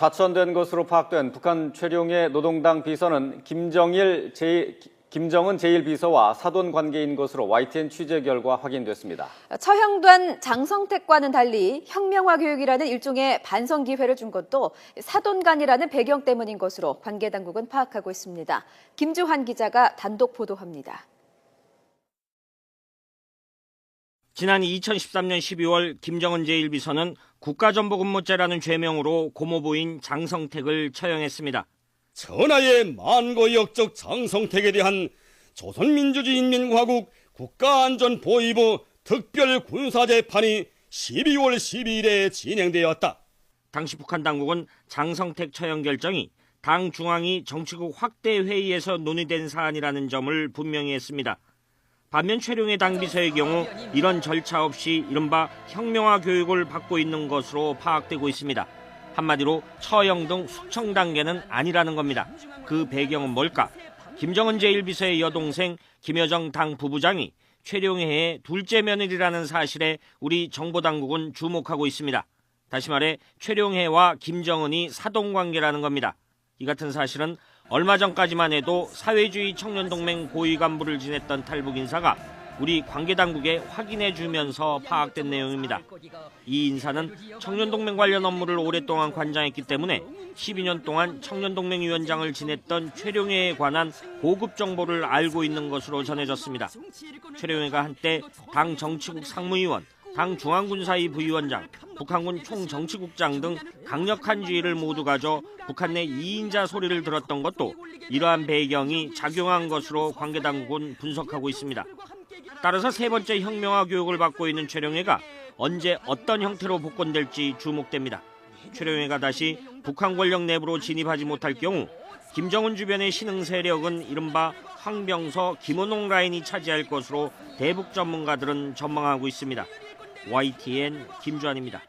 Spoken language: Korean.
좌천된 것으로 파악된 북한 최룡의 노동당 비서는 김정일 제, 김정은 제1비서와 사돈 관계인 것으로 YTN 취재 결과 확인됐습니다. 처형된 장성택과는 달리 혁명화 교육이라는 일종의 반성 기회를 준 것도 사돈 간이라는 배경 때문인 것으로 관계 당국은 파악하고 있습니다. 김주환 기자가 단독 보도합니다. 지난 2013년 12월 김정은 제1비서는 국가전복음모죄라는 죄명으로 고모부인 장성택을 처형했습니다. 천하의 만고역적 장성택에 대한 조선민주주의인민공화국 국가안전보위부 특별군사재판이 12월 12일에 진행되었다. 당시 북한 당국은 장성택 처형 결정이 당 중앙위 정치국 확대 회의에서 논의된 사안이라는 점을 분명히 했습니다. 반면 최룡의 당비서의 경우 이런 절차 없이 이른바 혁명화 교육을 받고 있는 것으로 파악되고 있습니다. 한마디로 처형 등 숙청 단계는 아니라는 겁니다. 그 배경은 뭘까? 김정은 제1비서의 여동생 김여정 당 부부장이 최룡해의 둘째 며느리라는 사실에 우리 정보당국은 주목하고 있습니다. 다시 말해 최룡해와 김정은이 사돈관계라는 겁니다. 이 같은 사실은 얼마 전까지만 해도 사회주의 청년동맹 고위 간부를 지냈던 탈북 인사가 우리 관계당국에 확인해 주면서 파악된 내용입니다. 이 인사는 청년동맹 관련 업무를 오랫동안 관장했기 때문에 12년 동안 청년동맹 위원장을 지냈던 최룡해에 관한 고급 정보를 알고 있는 것으로 전해졌습니다. 최룡해가 한때 당 정치국 상무위원, 당 중앙군사위 부위원장, 북한군 총정치국장 등 강력한 지위를 모두 가져 북한 내 2인자 소리를 들었던 것도 이러한 배경이 작용한 것으로 관계당국은 분석하고 있습니다. 따라서 세 번째 혁명화 교육을 받고 있는 최룡해가 언제 어떤 형태로 복권될지 주목됩니다. 최룡해가 다시 북한 권력 내부로 진입하지 못할 경우 김정은 주변의 신흥 세력은 이른바 황병서 김원홍 라인이 차지할 것으로 대북 전문가들은 전망하고 있습니다. YTN 김주환입니다.